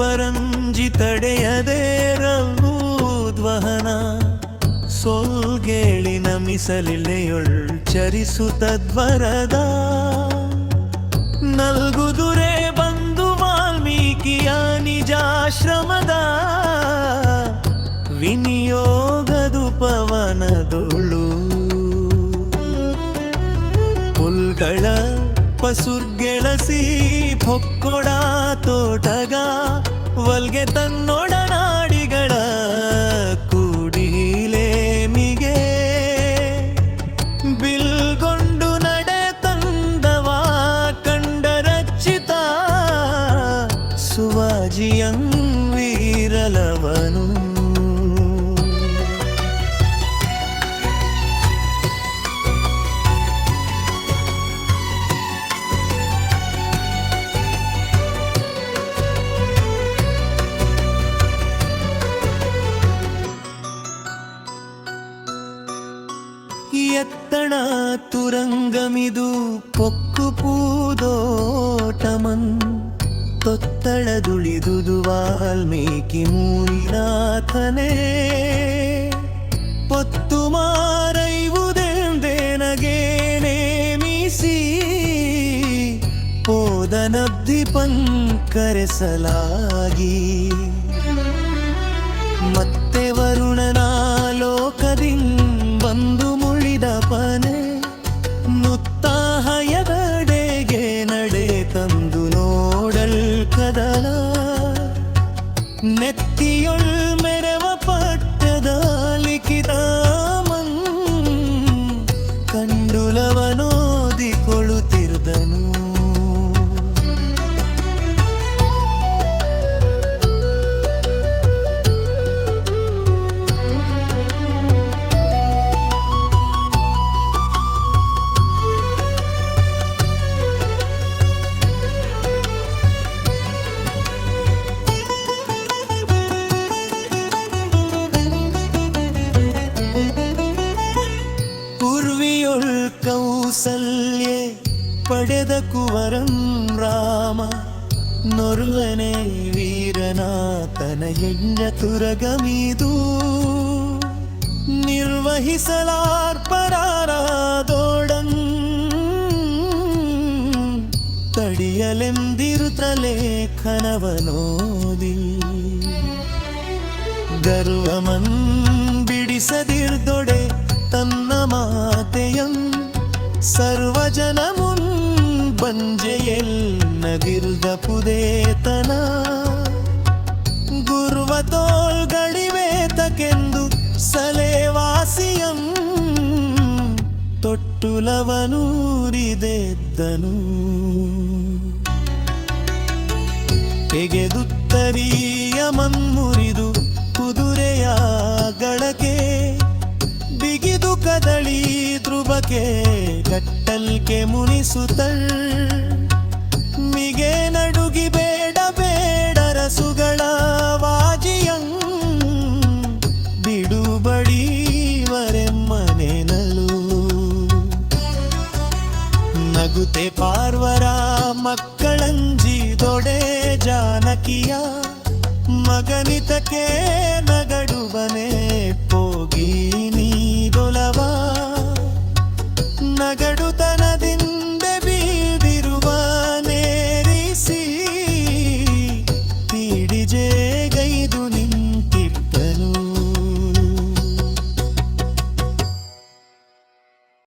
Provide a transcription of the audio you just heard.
ಪರಂಜಿ ತಡೆಯದೇ ರಂಗೂದ್ವಹನ ಸೋಲ್ಗೇಳಿ ನಮಿಸಲಿಲ್ಲೆಯೊಳ್ ಚರಿಸುತ್ತದ್ವರದ ನಲ್ಗುದುರೆ ಬಂದು ವಾಲ್ಮೀಕಿಯ ನಿಜಾಶ್ರಮದ. ವಿನಿಯೋಗದು ಪವನದೊಳು ಪುಲ್ಗಳ ಪಸುರ್ಗೆಳಸಿ ಪೊಕ್ಕೊಡ ತೋಟಗ ವಲ್ಗೆ ತನ್ನೊಡನಾಡಿಗಳ ಕೂಡಿಲೇಮಿಗೆ. ಬಿಲ್ಗೊಂಡು ನಡೆ ತಂದವ ಕಂಡ ರಚಿತ ಸುವಾಜಿಯಂ ವೀರಲವನು. ಎತ್ತಣ ತುರಂಗಮಿದು ಪೊಕ್ಕು ಪೂದೋಟಮನ್. ತೊತ್ತಳದುಳಿದುದು ವಾಲ್ಮೀಕಿ ಮೂಲಿನಾಥನೇ ಪೊತ್ತು ಮಾರೈವುದೆಂದೇನಗೆ ನೇಮಿಸಿ ಓದನಬ್ಧಿ ಪಂಕರೆಸಲಾಗಿ. കാതല നെത്തിയൊൾ ಪಡೆದ ಕುವರಂ ರಾಮ ನೊರುವನೆ ವೀರನಾಥನ ಹೆಣ್ಣ ತುರಗಮಿದು ನಿರ್ವಹಿಸಲಾರ್ಪರಾರಾದೋಡಂ ತಡಿಯಲೆಂದಿರುತ್ತಲೇಖನವನೋದಿ ಗರ್ವಮನ್ ಬಿಡಿಸದಿರ್ದೊಡೆ ತನ್ನ ಮಾತೆಯಂ ಸರ್ವಜನ ಮುನ್ ಬಂಜೆಯೆಲ್ಲದಿರ್ದ ಪುದೇತನ ಗುರುವ ತೋಳ್ಗಳಿವೇತಕೆಂದು ಸಲೇವಾಸಿಯಂ ತೊಟ್ಟುಲವನೂರಿದೆದ್ದನು. ತೆಗೆದುತ್ತರಿಯ ಮನ್ಮುರಿದು ಕುದುರೆಯ ಗಳಕೆ ಬಿಗಿದು ಕದಳಿ ಧ್ರುವಕ್ಕೆ ಗಟ್ಟಲ್ಕೆ ಮುನಿಸುತ್ತಳ್ ಜಾನಕಿಯ ಮಗನಿತಕ್ಕೆ ನಗಡುವನೆ ಪೋಗಿ ನೀ